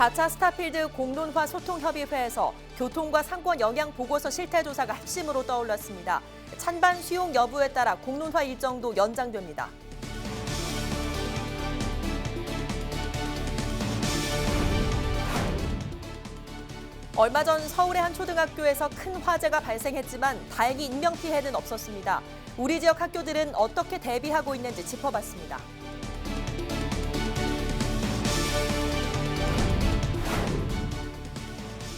4차 스타필드 공론화 소통협의회에서 교통과 상권 영향 보고서 실태 조사가 핵심으로 떠올랐습니다. 찬반 수용 여부에 따라 공론화 일정도 연장됩니다. 얼마 전 서울의 한 초등학교에서 큰 화재가 발생했지만 다행히 인명 피해는 없었습니다. 우리 지역 학교들은 어떻게 대비하고 있는지 짚어봤습니다.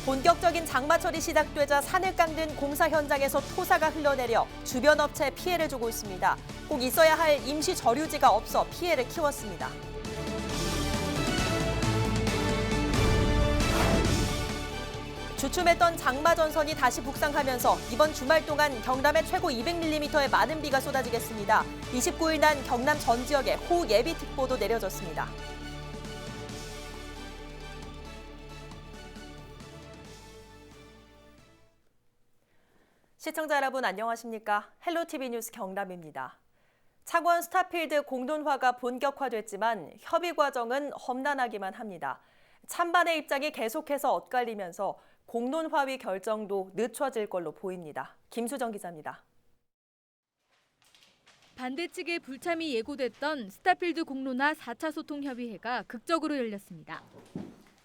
본격적인 장마철이 시작되자 산을 깎는 공사 현장에서 토사가 흘러내려 주변 업체에 피해를 주고 있습니다. 꼭 있어야 할 임시 저류지가 없어 피해를 키웠습니다. 주춤했던 장마 전선이 다시 북상하면서 이번 주말 동안 경남에 최고 200mm의 많은 비가 쏟아지겠습니다. 29일 난 경남 전 지역에 호우 예비특보도 내려졌습니다. 시청자 여러분 안녕하십니까? 헬로티비 뉴스 경남입니다. 창원 스타필드 공론화가 본격화됐지만 협의 과정은 험난하기만 합니다. 찬반의 입장이 계속해서 엇갈리면서 공론화위 결정도 늦춰질 걸로 보입니다. 김수정 기자입니다. 반대 측의 불참이 예고됐던 스타필드 공론화 4차 소통 협의회가 극적으로 열렸습니다.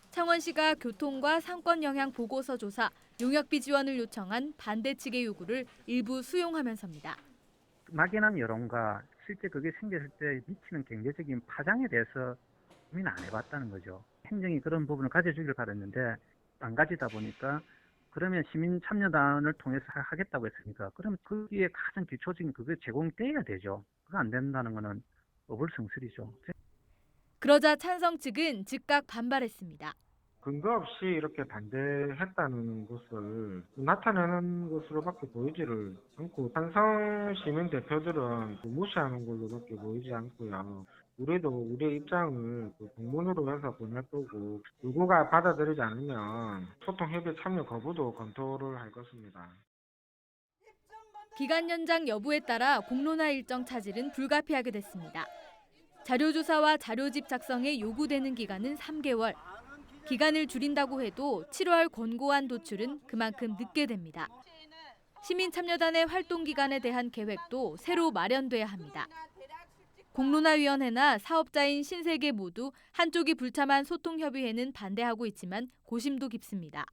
창원시가 교통과 상권 영향 보고서 조사, 용역비 지원을 요청한 반대 측의 요구를 일부 수용하면서입니다. 막연한 여론과 실제 그게 생겼을 때 미치는 경제적인 파장에 대해서 고민 안 해봤다는 거죠. 행정이 그런 부분을 가져주길 바랬는데 안 가지다 보니까 그러면 시민 참여단을 통해서 하- 하겠다고 했으니까 그러면 거기에 가장 기초적인 그게 제공돼야 되죠. 그거 안 된다는 거는 어불성설이죠. 그러자 찬성 측은 즉각 반발했습니다. 근거 없이 이렇게 반대했다는 것을 나타내는 것으로밖에 보이지를 않고 찬성 시민 대표들은 무시하는 걸로밖에 보이지 않고요. 우리도 우리의 입장을 그 공문으로 해서 보낼 거고 누구가 받아들이지 않으면 소통 협의 참여 거부도 검토를 할 것입니다. 기간 연장 여부에 따라 공론화 일정 차질은 불가피하게 됐습니다. 자료 조사와 자료집 작성에 요구되는 기간은 3개월. 기간을 줄인다고 해도 7월 권고안 도출은 그만큼 늦게 됩니다. 시민 참여단의 활동 기간에 대한 계획도 새로 마련돼야 합니다. 공론화위원회나 사업자인 신세계 모두 한쪽이 불참한 소통협의회는 반대하고 있지만 고심도 깊습니다.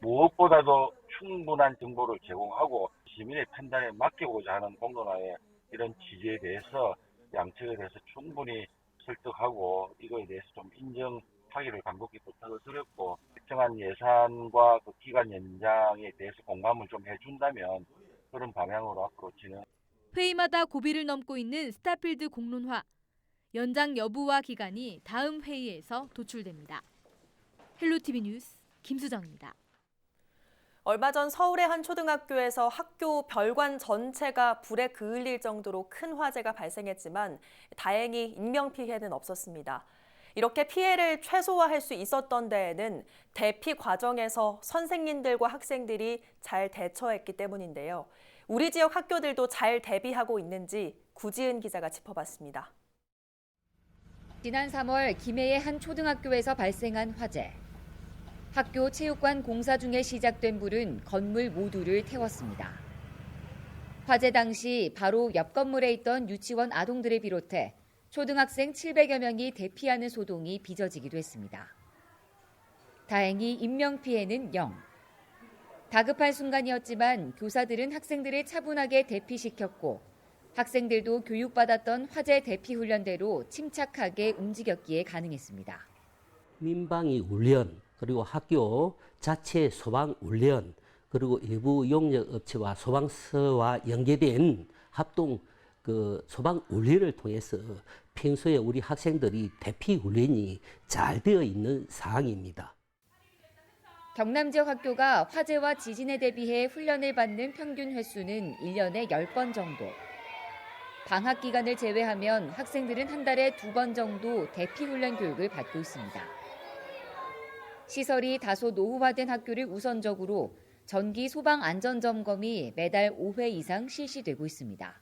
무엇보다도 충분한 정보를 제공하고 시민의 판단에 맡기고자 하는 공론화의 이런 취지에 대해서 양측에 대해서 충분히 설득하고 이거에 대해서 좀 인정 하기를 간곡히 부탁을 드렸고 특정한 예산과 그 기간 연장에 대해서 공감을 좀 해준다면 그런 방향으로 앞으로 진행. 회의마다 고비를 넘고 있는 스타필드 공론화. 연장 여부와 기간이 다음 회의에서 도출됩니다. 헬로티비 뉴스 김수정입니다. 얼마 전 서울의 한 초등학교에서 학교 별관 전체가 불에 그을릴 정도로 큰 화재가 발생했지만 다행히 인명 피해는 없었습니다. 이렇게 피해를 최소화할 수 있었던 데에는 대피 과정에서 선생님들과 학생들이 잘 대처했기 때문인데요. 우리 지역 학교들도 잘 대비하고 있는지 구지은 기자가 짚어봤습니다. 지난 3월 김해의 한 초등학교에서 발생한 화재. 학교 체육관 공사 중에 시작된 불은 건물 모두를 태웠습니다. 화재 당시 바로 옆 건물에 있던 유치원 아동들을 비롯해 초등학생 700여 명이 대피하는 소동이 빚어지기도 했습니다. 다행히 인명 피해는 0. 다급한 순간이었지만 교사들은 학생들을 차분하게 대피시켰고 학생들도 교육받았던 화재 대피 훈련대로 침착하게 움직였기에 가능했습니다. 민방위 훈련 그리고 학교 자체 소방 훈련 그리고 일부 용역 업체와 소방서와 연계된 합동 그 소방 훈련을 통해서 평소에 우리 학생들이 대피 훈련이 잘 되어 있는 상황입니다. 경남 지역 학교가 화재와 지진에 대비해 훈련을 받는 평균 횟수는 1년에 10번 정도. 방학 기간을 제외하면 학생들은 한 달에 두 번 정도 대피 훈련 교육을 받고 있습니다. 시설이 다소 노후화된 학교를 우선적으로 전기 소방 안전 점검이 매달 5회 이상 실시되고 있습니다.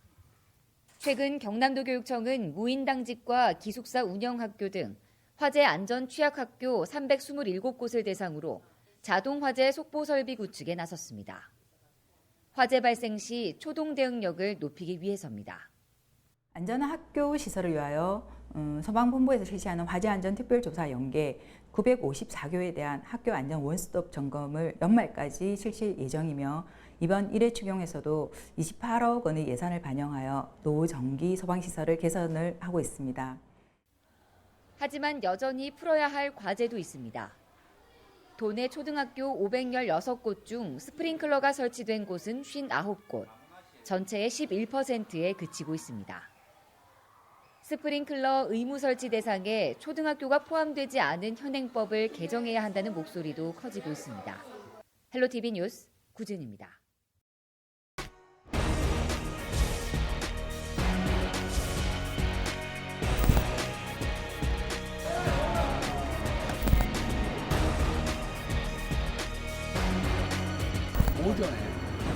최근 경남도 교육청은 무인 당직과 기숙사 운영 학교 등 화재 안전 취약 학교 327곳을 대상으로 자동 화재 속보 설비 구축에 나섰습니다. 화재 발생 시 초동 대응력을 높이기 위해서입니다. 안전한 학교 시설을 위하여 음, 소방본부에서 실시하는 화재 안전 특별조사 연계 954교에 대한 학교 안전 원스톱 점검을 연말까지 실시 예정이며 이번 1회 추경에서도 28억 원의 예산을 반영하여 노정기 소방시설을 개선을 하고 있습니다. 하지만 여전히 풀어야 할 과제도 있습니다. 도내 초등학교 516곳 중 스프링클러가 설치된 곳은 59곳, 전체의 11%에 그치고 있습니다. 스프링클러 의무 설치 대상에 초등학교가 포함되지 않은 현행법을 개정해야 한다는 목소리도 커지고 있습니다. 헬로티비 뉴스 구준입니다.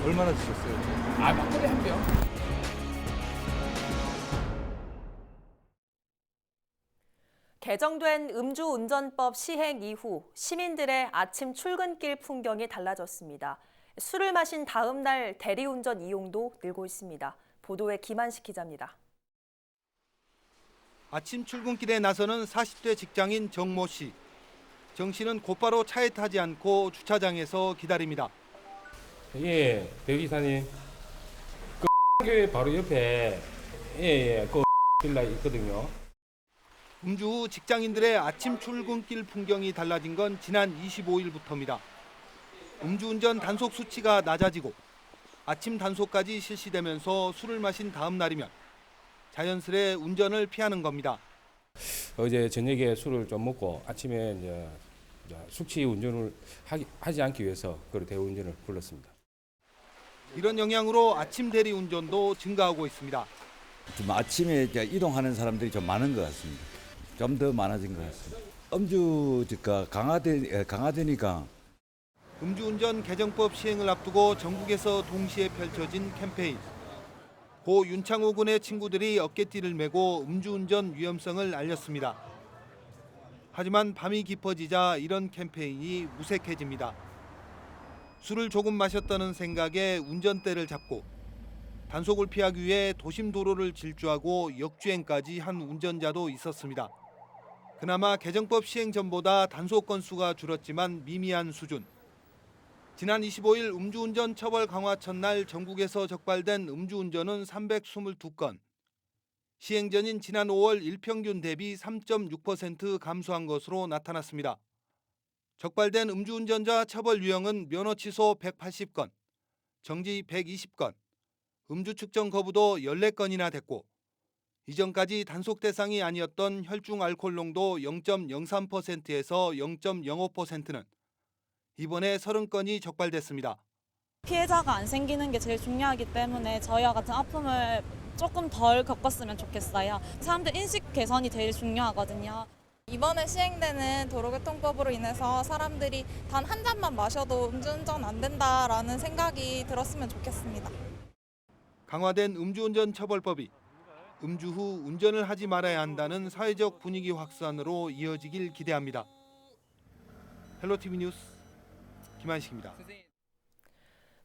얼마나 드셨어요? 아 막걸리 한 병. 개정된 음주운전법 시행 이후 시민들의 아침 출근길 풍경이 달라졌습니다. 술을 마신 다음 날 대리운전 이용도 늘고 있습니다. 보도에 김한식 기자입니다. 아침 출근길에 나서는 40대 직장인 정모 씨. 정 씨는 곧바로 차에 타지 않고 주차장에서 기다립니다. 예, 대기사님. 그 교회 바로 옆에 예 예 그 빌라 있거든요. 음주 후 직장인들의 아침 출근길 풍경이 달라진 건 지난 25일부터입니다. 음주운전 단속 수치가 낮아지고 아침 단속까지 실시되면서 술을 마신 다음 날이면 자연스레 운전을 피하는 겁니다. 어제 저녁에 술을 좀 먹고 아침에 이제 숙취 운전을 하지 않기 위해서 그 대운전을 불렀습니다. 이런 영향으로 아침 대리 운전도 증가하고 있습니다. 좀 아침에 이제 이동하는 사람들이 좀 많은 것 같습니다. 좀 더 많아진 것 같습니다. 음주가 강화되, 강화되니까 음주운전 개정법 시행을 앞두고 전국에서 동시에 펼쳐진 캠페인. 고 윤창호 군의 친구들이 어깨띠를 메고 음주운전 위험성을 알렸습니다. 하지만 밤이 깊어지자 이런 캠페인이 무색해집니다. 술을 조금 마셨다는 생각에 운전대를 잡고 단속을 피하기 위해 도심 도로를 질주하고 역주행까지 한 운전자도 있었습니다. 그나마 개정법 시행 전보다 단속 건수가 줄었지만 미미한 수준. 지난 25일 음주운전 처벌 강화 첫날 전국에서 적발된 음주운전은 322건. 시행 전인 지난 5월 일평균 대비 3.6% 감소한 것으로 나타났습니다. 적발된 음주운전자 처벌 유형은 면허 취소 180건, 정지 120건, 음주 측정 거부도 14건이나 됐고 이전까지 단속 대상이 아니었던 혈중 알코올 농도 0.03%에서 0.05%는 이번에 30건이 적발됐습니다. 피해자가 안 생기는 게 제일 중요하기 때문에 저희와 같은 아픔을 조금 덜 겪었으면 좋겠어요. 사람들 인식 개선이 제일 중요하거든요. 이번에 시행되는 도로교통법으로 인해서 사람들이 단 한 잔만 마셔도 음주운전 안 된다라는 생각이 들었으면 좋겠습니다. 강화된 음주운전 처벌법이 음주 후 운전을 하지 말아야 한다는 사회적 분위기 확산으로 이어지길 기대합니다. 헬로티비 뉴스 김한식입니다.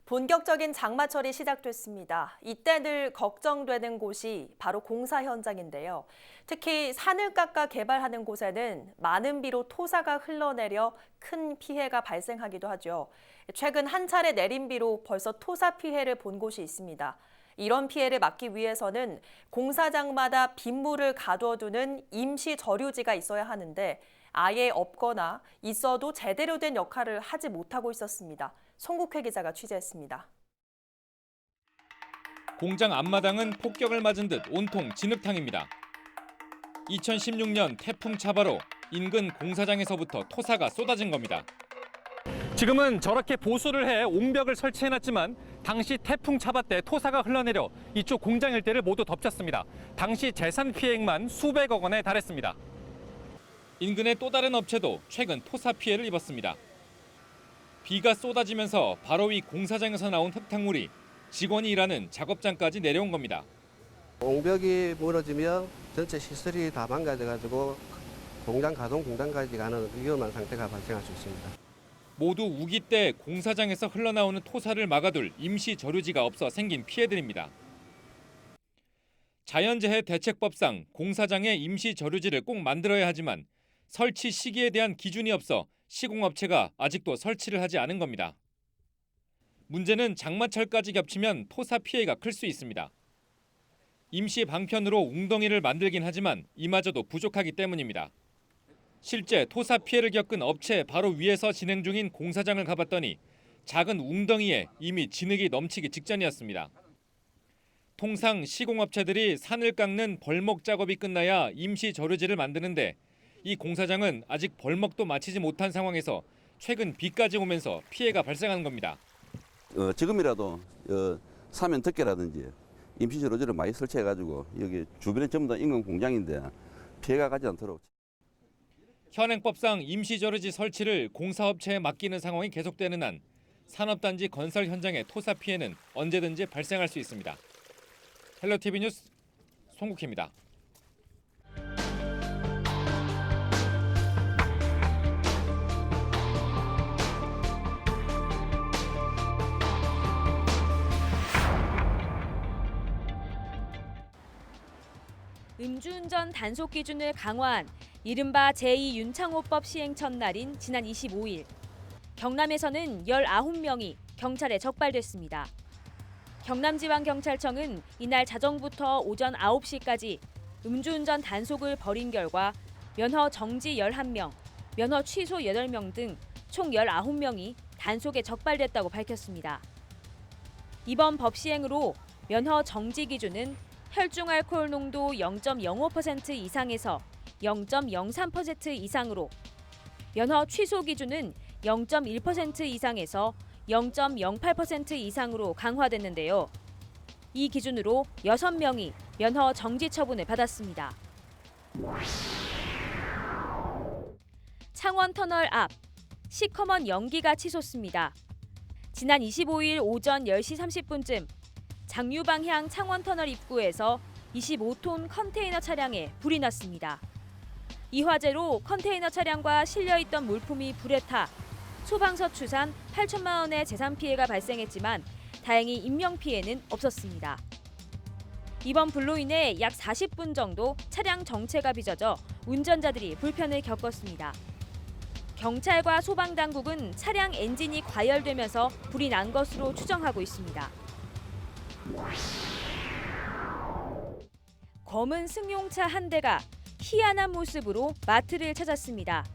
본격적인 장마철이 시작됐습니다. 이때 늘 걱정되는 곳이 바로 공사 현장인데요. 특히 산을 깎아 개발하는 곳에는 많은 비로 토사가 흘러내려 큰 피해가 발생하기도 하죠. 최근 한 차례 내린 비로 벌써 토사 피해를 본 곳이 있습니다. 이런 피해를 막기 위해서는 공사장마다 빗물을 가둬두는 임시 저류지가 있어야 하는데 아예 없거나 있어도 제대로 된 역할을 하지 못하고 있었습니다. 송국회 기자가 취재했습니다. 공장 앞마당은 폭격을 맞은 듯 온통 진흙탕입니다. 2016년 태풍 차바로 인근 공사장에서부터 토사가 쏟아진 겁니다. 지금은 저렇게 보수를 해 옹벽을 설치해놨지만 당시 태풍 차바 때 토사가 흘러내려 이쪽 공장 일대를 모두 덮쳤습니다. 당시 재산 피해액만 수백억 원에 달했습니다. 인근의 또 다른 업체도 최근 토사 피해를 입었습니다. 비가 쏟아지면서 바로 위 공사장에서 나온 흙탕물이 직원이 일하는 작업장까지 내려온 겁니다. 옹벽이 무너지면 전체 시설이 다 망가져가지고 공장 가동 중단까지 가는 위험한 상태가 발생할 수 있습니다. 모두 우기 때 공사장에서 흘러나오는 토사를 막아둘 임시 저류지가 없어 생긴 피해들입니다. 자연재해 대책법상 공사장에 임시 저류지를 꼭 만들어야 하지만 설치 시기에 대한 기준이 없어 시공업체가 아직도 설치를 하지 않은 겁니다. 문제는 장마철까지 겹치면 토사 피해가 클 수 있습니다. 임시 방편으로 웅덩이를 만들긴 하지만 이마저도 부족하기 때문입니다. 실제 토사 피해를 겪은 업체 바로 위에서 진행 중인 공사장을 가봤더니 작은 웅덩이에 이미 진흙이 넘치기 직전이었습니다. 통상 시공업체들이 산을 깎는 벌목 작업이 끝나야 임시 저류지를 만드는데 이 공사장은 아직 벌목도 마치지 못한 상황에서 최근 비까지 오면서 피해가 발생한 겁니다. 어, 지금이라도 어, 사면 덮개라든지 임시 저로지를 많이 설치해가지고 여기 주변에 전부 다 인근 공장인데 피해가 가지 않도록 현행법상 임시 저류지 설치를 공사업체에 맡기는 상황이 계속되는 한 산업단지 건설 현장의 토사 피해는 언제든지 발생할 수 있습니다. 헬로티비 뉴스 송국희입니다. 음주운전 단속 기준을 강화한 이른바 제2윤창호법 시행 첫날인 지난 25일 경남에서는 19명이 경찰에 적발됐습니다. 경남지방경찰청은 이날 자정부터 오전 9시까지 음주운전 단속을 벌인 결과 면허 정지 11명, 면허 취소 8명 등 총 19명이 단속에 적발됐다고 밝혔습니다. 이번 법 시행으로 면허 정지 기준은 혈중 알코올 농도 0.05% 이상에서 0.03% 이상으로 면허 취소 기준은 0.1% 이상에서 0.08% 이상으로 강화됐는데요. 이 기준으로 6명이 면허 정지 처분을 받았습니다. 창원 터널 앞 시커먼 연기가 치솟습니다. 지난 25일 오전 10시 30분쯤 장유 방향 창원 터널 입구에서 25톤 컨테이너 차량에 불이 났습니다. 이 화재로 컨테이너 차량과 실려 있던 물품이 불에 타 소방서 추산 8천만 원의 재산 피해가 발생했지만 다행히 인명 피해는 없었습니다. 이번 불로 인해 약 40분 정도 차량 정체가 빚어져 운전자들이 불편을 겪었습니다. 경찰과 소방당국은 차량 엔진이 과열되면서 불이 난 것으로 추정하고 있습니다. 검은 승용차 한 대가 희한한 모습으로 마트를 찾았습니다.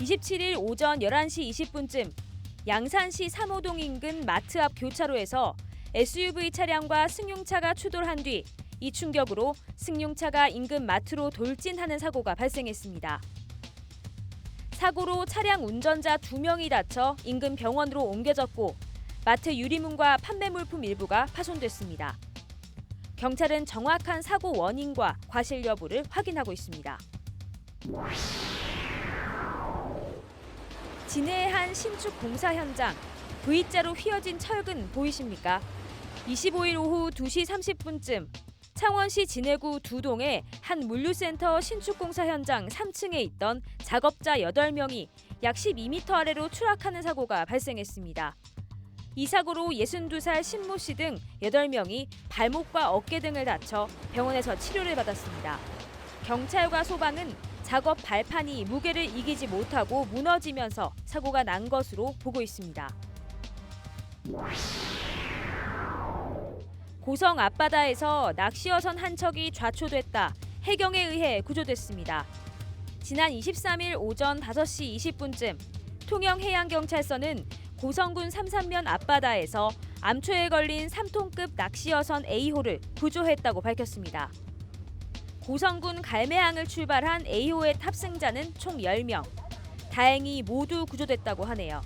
27일 오전 11시 20분쯤 양산시 3호동 인근 마트 앞 교차로에서 SUV 차량과 승용차가 추돌한 뒤 이 충격으로 승용차가 인근 마트로 돌진하는 사고가 발생했습니다. 사고로 차량 운전자 2명이 다쳐 인근 병원으로 옮겨졌고 마트 유리문과 판매 물품 일부가 파손됐습니다. 경찰은 정확한 사고 원인과 과실 여부를 확인하고 있습니다. 진해의 한 신축 공사 현장 V자로 휘어진 철근 보이십니까? 25일 오후 2시 30분쯤 창원시 진해구 두동의 한 물류센터 신축공사 현장 3층에 있던 작업자 8명이 약 12m 아래로 추락하는 사고가 발생했습니다. 이 사고로 62살 신모 씨 등 8명이 발목과 어깨 등을 다쳐 병원에서 치료를 받았습니다. 경찰과 소방은 작업 발판이 무게를 이기지 못하고 무너지면서 사고가 난 것으로 보고 있습니다. 고성 앞바다에서 낚시어선 한 척이 좌초됐다. 해경에 의해 구조됐습니다. 지난 23일 오전 5시 20분쯤 통영해양경찰서는 고성군 삼산면 앞바다에서 암초에 걸린 3톤급 낚시어선 A호를 구조했다고 밝혔습니다. 고성군 갈매항을 출발한 A호의 탑승자는 총 10명. 다행히 모두 구조됐다고 하네요.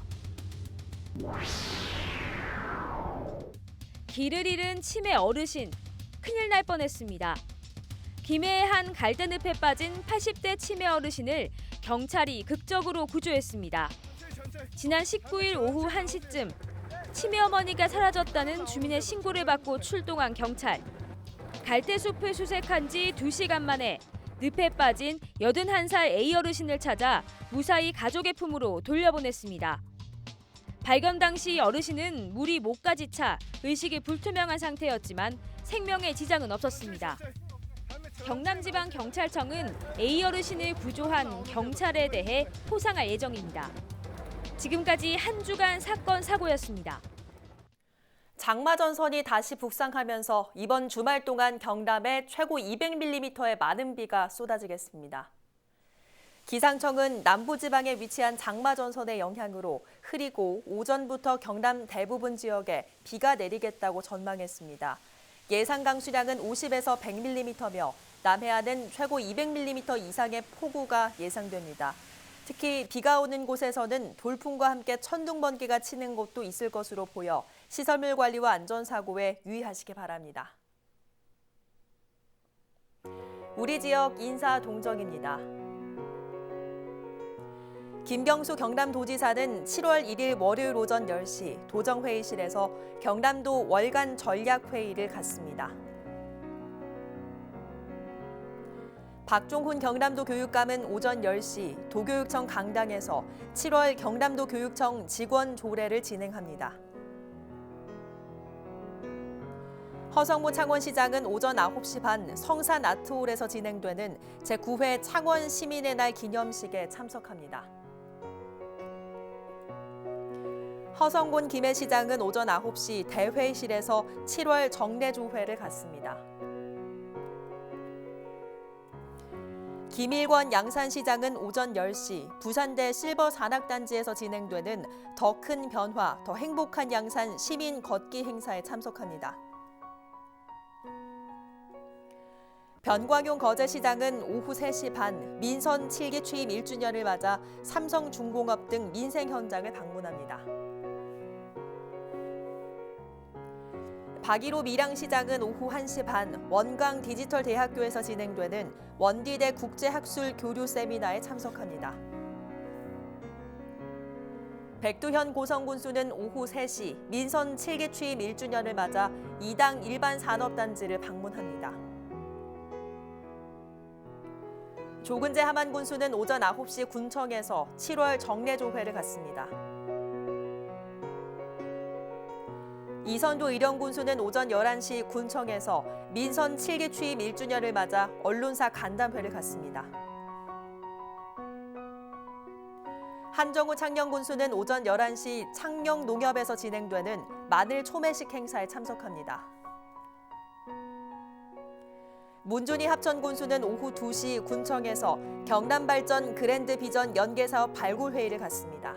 길을 잃은 치매 어르신 큰일 날 뻔했습니다. 김해의 한 갈대늪에 빠진 80대 치매 어르신을 경찰이 극적으로 구조했습니다. 지난 19일 오후 1시쯤 치매 어머니가 사라졌다는 주민의 신고를 받고 출동한 경찰. 갈대숲을 수색한 지 2시간 만에 늪에 빠진 81살 A 어르신을 찾아 무사히 가족의 품으로 돌려보냈습니다. 발견 당시 어르신은 물이 목까지 차 의식이 불투명한 상태였지만 생명에 지장은 없었습니다. 경남지방경찰청은 A 어르신을 구조한 경찰에 대해 포상할 예정입니다. 지금까지 한 주간 사건 사고였습니다. 장마 전선이 다시 북상하면서 이번 주말 동안 경남에 최고 200mm의 많은 비가 쏟아지겠습니다. 기상청은 남부지방에 위치한 장마 전선의 영향으로 흐리고 오전부터 경남 대부분 지역에 비가 내리겠다고 전망했습니다. 예상 강수량은 50에서 100mm며 남해안은 최고 200mm 이상의 폭우가 예상됩니다. 특히 비가 오는 곳에서는 돌풍과 함께 천둥 번개가 치는 곳도 있을 것으로 보여 시설물 관리와 안전 사고에 유의하시기 바랍니다. 우리 지역 인사 동정입니다. 김경수 경남도지사는 7월 1일 월요일 오전 10시 도정회의실에서 경남도 월간 전략회의를 갖습니다. 박종훈 경남도 교육감은 오전 10시 도교육청 강당에서 7월 경남도 교육청 직원 조례를 진행합니다. 허성무 창원시장은 오전 9시 반 성산 아트홀에서 진행되는 제9회 창원 시민의 날 기념식에 참석합니다. 허성곤 김해시장은 오전 9시 대회의실에서 7월 정례조회를 갖습니다. 김일권 양산시장은 오전 10시 부산대 실버 산악단지에서 진행되는 더 큰 변화, 더 행복한 양산 시민 걷기 행사에 참석합니다. 변광용 거제시장은 오후 3시 반 민선 7기 취임 1주년을 맞아 삼성중공업 등 민생 현장을 방문합니다. 박일호 밀양시장은 오후 1시 반 원광 디지털 대학교에서 진행되는 원디대 국제학술 교류 세미나에 참석합니다. 백두현 고성군수는 오후 3시 민선 7기 취임 1주년을 맞아 이당 일반 산업단지를 방문합니다. 조근재 하만군수는 오전 9시 군청에서 7월 정례조회를 갖습니다. 이선도 의령군수는 오전 11시 군청에서 민선 7기 취임 1주년을 맞아 언론사 간담회를 갖습니다. 한정우 창녕 군수는 오전 11시 창녕 농협에서 진행되는 마늘 초매식 행사에 참석합니다. 문준희 합천 군수는 오후 2시 군청에서 경남 발전 그랜드 비전 연계 사업 발굴 회의를 갖습니다.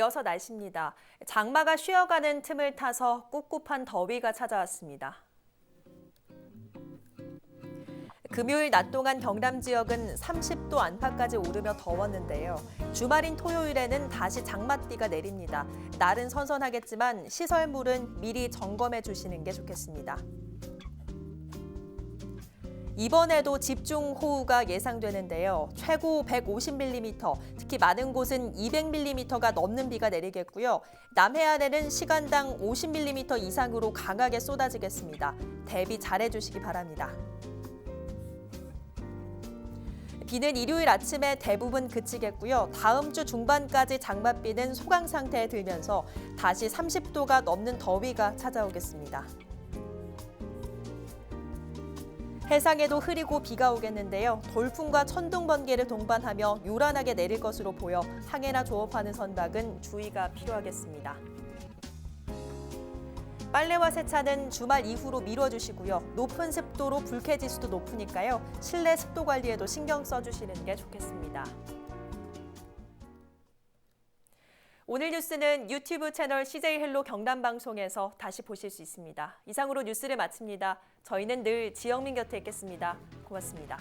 이어서 날씨입니다. 장마가 쉬어가는 틈을 타서 꿉꿉한 더위가 찾아왔습니다. 금요일 낮 동안 경남 지역은 30도 안팎까지 오르며 더웠는데요. 주말인 토요일에는 다시 장맛비가 내립니다. 날은 선선하겠지만 시설물은 미리 점검해 주시는 게 좋겠습니다. 이번에도 집중 호우가 예상되는데요. 최고 150mm, 특히 많은 곳은 200mm가 넘는 비가 내리겠고요. 남해안에는 시간당 50mm 이상으로 강하게 쏟아지겠습니다. 대비 잘해 주시기 바랍니다. 비는 일요일 아침에 대부분 그치겠고요. 다음 주 중반까지 장맛비는 소강 상태에 들면서 다시 30도가 넘는 더위가 찾아오겠습니다. 해상에도 흐리고 비가 오겠는데요. 돌풍과 천둥 번개를 동반하며 요란하게 내릴 것으로 보여 항해나 조업하는 선박은 주의가 필요하겠습니다. 빨래와 세차는 주말 이후로 미뤄주시고요. 높은 습도로 불쾌지수도 높으니까요. 실내 습도 관리에도 신경 써주시는 게 좋겠습니다. 오늘 뉴스는 유튜브 채널 CJ 헬로 경남 방송에서 다시 보실 수 있습니다. 이상으로 뉴스를 마칩니다. 저희는 늘 지영민 곁에 있겠습니다. 고맙습니다.